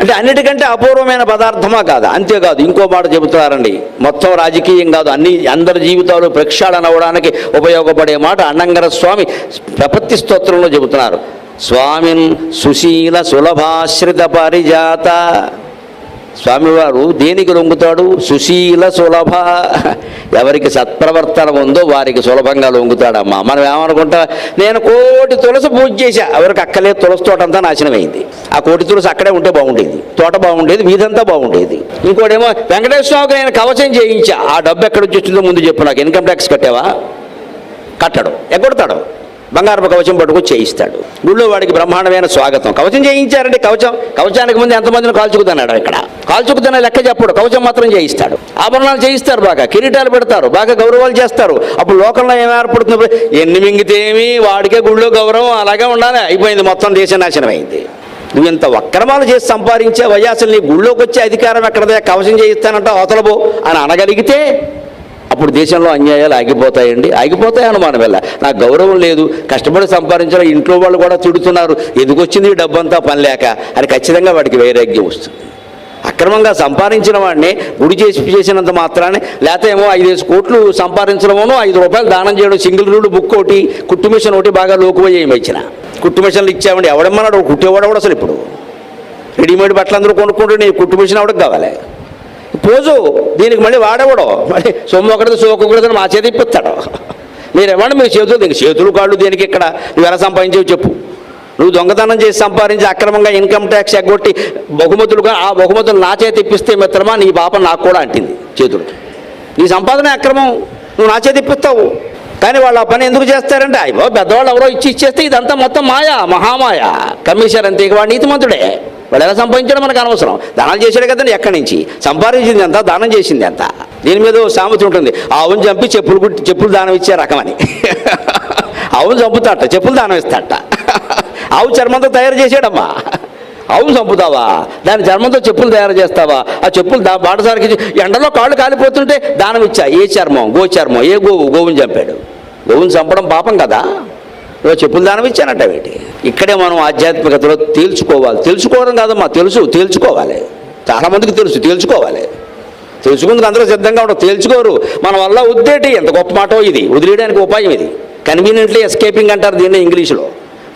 అంటే అన్నిటికంటే అపూర్వమైన పదార్థమా కాదా అంతేకాదు ఇంకో మాట చెబుతున్నారండి. మొత్తం రాజకీయం కాదు అన్ని అందరి జీవితాలు ప్రక్షాళన అవ్వడానికి ఉపయోగపడే మాట అన్నంగర స్వామి ప్రపత్తి స్తోత్రంలో చెబుతున్నారు. స్వామిన్ సుశీల సులభాశ్రిత పరిజాత. స్వామివారు దేనికి లొంగుతాడు? సుశీల సులభ. ఎవరికి సత్ప్రవర్తన ఉందో వారికి సులభంగా లొంగుతాడమ్మా. మనం ఏమనుకుంటా నేను కోటి తులసి పూజ చేశా. ఎవరికి అక్కలే తులసి తోట అంతా నాశనమైంది ఆ కోటి తులసి అక్కడే ఉంటే బాగుండేది. తోట బాగుండేది వీధంతా బాగుండేది. ఇంకోటేమో వెంకటేశ్వర స్వామికి నేను కవచం చేయించా. ఆ డబ్బు ఎక్కడ వచ్చి వచ్చిందో ముందు చెప్పు నాకు. ఇన్కమ్ ట్యాక్స్ కట్టావా? కట్టడం. ఎగ్గొడతాడు. బంగారపు కవచం పట్టుకు చేయిస్తాడు. గుళ్ళో వాడికి బ్రహ్మాండమైన స్వాగతం. కవచం చేయించారంటే కవచం. కవచానికి ముందు ఎంతమందిని కాల్చుకుతున్నాడు ఇక్కడ కాల్చుకుతున్న లెక్క చెప్పడు కవచం మాత్రం చేయిస్తాడు. ఆభరణాలు చేయిస్తారు బాగా కిరీటాలు పెడతారు బాగా గౌరవాలు చేస్తారు. అప్పుడు లోకంలో ఏం ఏర్పడుతుంది? ఎన్ని మింగితేమి వాడికే గుళ్ళో గౌరవం అలాగే ఉండాలి. అయిపోయింది మొత్తం దేశ నాశనం అయింది. నువ్వు ఇంత వక్రమాలు చేసి సంపాదించే వయాసులు నీ గుళ్ళోకి వచ్చే అధికారం ఎక్కడదే? కవచం చేయిస్తానంటే అవతలబో అని అనగలిగితే అప్పుడు దేశంలో అన్యాయాలు ఆగిపోతాయండి. ఆగిపోతాయి అనుమానం వల్ల నాకు గౌరవం లేదు. కష్టపడి సంపాదించిన ఇంట్లో వాళ్ళు కూడా తిడుతున్నారు. ఎందుకొచ్చింది డబ్బంతా పని లేక? అని ఖచ్చితంగా వాడికి వైరాగ్యం వస్తుంది. అక్రమంగా సంపాదించిన వాడిని గుడి చేసి చేసినంత మాత్రాన్ని లేకపోతే ఏమో ఐదేసి కోట్లు సంపాదించడమోనో ఐదు రూపాయలు దానం చేయడం సింగిల్ రూల్ బుక్ ఒకటి కుట్టు మిషన్ ఒకటి బాగా లోకుపోయి ఇచ్చిన కుట్టు మిషన్లు ఇచ్చామండి. ఎవడమ్మన్నాడు? కుట్టేవాడు కూడా అసలు ఇప్పుడు? రెడీమేడ్ బట్టలు అందరూ కొనుక్కుంటూ నీ కుట్టు మిషన్ ఎవడికి కావాలి? పోజు దీనికి మళ్ళీ వాడేవాడు. మళ్ళీ సొమ్ము ఒకటి సోకొకటి మా చేతి ఇప్పిస్తాడు. మీరేమండి మీ చేతులు? దీనికి చేతులు కాళ్ళు దేనికి ఇక్కడ? నువ్వు ఎలా సంపాదించేవి చెప్పు. నువ్వు దొంగతనం చేసి సంపాదించి అక్రమంగా ఇన్కమ్ ట్యాక్స్ ఎగ్గొట్టి బహుమతులుగా ఆ బహుమతులు నా చేతి ఇప్పిస్తే మిత్రమా? నీ పాప నాకు కూడా అంటింది చేతులు. నీ సంపాదన అక్రమం నువ్వు నా చేతి ఇప్పిస్తావు. కానీ వాళ్ళు ఆ పని ఎందుకు చేస్తారంటే అయ్యో పెద్దవాళ్ళు ఎవరో ఇచ్చి ఇచ్చేస్తే ఇదంతా మొత్తం మాయా మహామాయ. కమిషనర్ అంతే వాడు నీతిమంతుడే. వాడు ఎలా సంపాదించడం మనకు అనవసరం? దానాలు చేశాడు కదండి ఎక్కడి నుంచి? సంపాదించింది ఎంత? దానం చేసింది ఎంత? దీని మీద సామెత ఉంటుంది. ఆవును చంపి చెప్పులు కుట్టి చెప్పులు దానం ఇచ్చే రకమని. ఆవును చంపుతాట చెప్పులు దానం ఇస్తాట. ఆవు చర్మంతో తయారు చేసాడమ్మా ఆవును చంపుతావా? దాని చర్మంతో చెప్పులు తయారు చేస్తావా? ఆ చెప్పులు దా బాటసారికి ఎండలో కాళ్ళు కాలిపోతుంటే దానం ఇచ్చా. ఏ చర్మం? గో చర్మం. ఏ గోవు గోవుని చంపాడు? గోవుని చంపడం పాపం కదా? నువ్వు చెప్పులు దానం ఇచ్చానంట వీటి. ఇక్కడే మనం ఆధ్యాత్మికతలో తేల్చుకోవాలి. తెలుసుకోవడం కాదమ్మా తెలుసు తేల్చుకోవాలి. చాలా మందికి తెలుసు తేల్చుకోవాలి. తెలుసుకుందుకు అందరూ సిద్ధంగా ఉండవు తేల్చుకోరు. మన వల్ల ఉద్దేటి ఎంత గొప్ప మాటో ఇది. వదిలేయడానికి ఉపాయం ఇది. కన్వీనియంట్లీ ఎస్కేపింగ్ అంటారు దీన్ని ఇంగ్లీష్లో.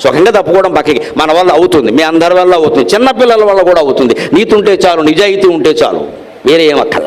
సుఖంగా తప్పుకోవడం పక్కకి. మన వల్ల అవుతుంది మీ అందరి వల్ల అవుతుంది చిన్నపిల్లల వల్ల కూడా అవుతుంది. నీతి ఉంటే చాలు నిజాయితీ ఉంటే చాలు. వేరే ఏమక్కల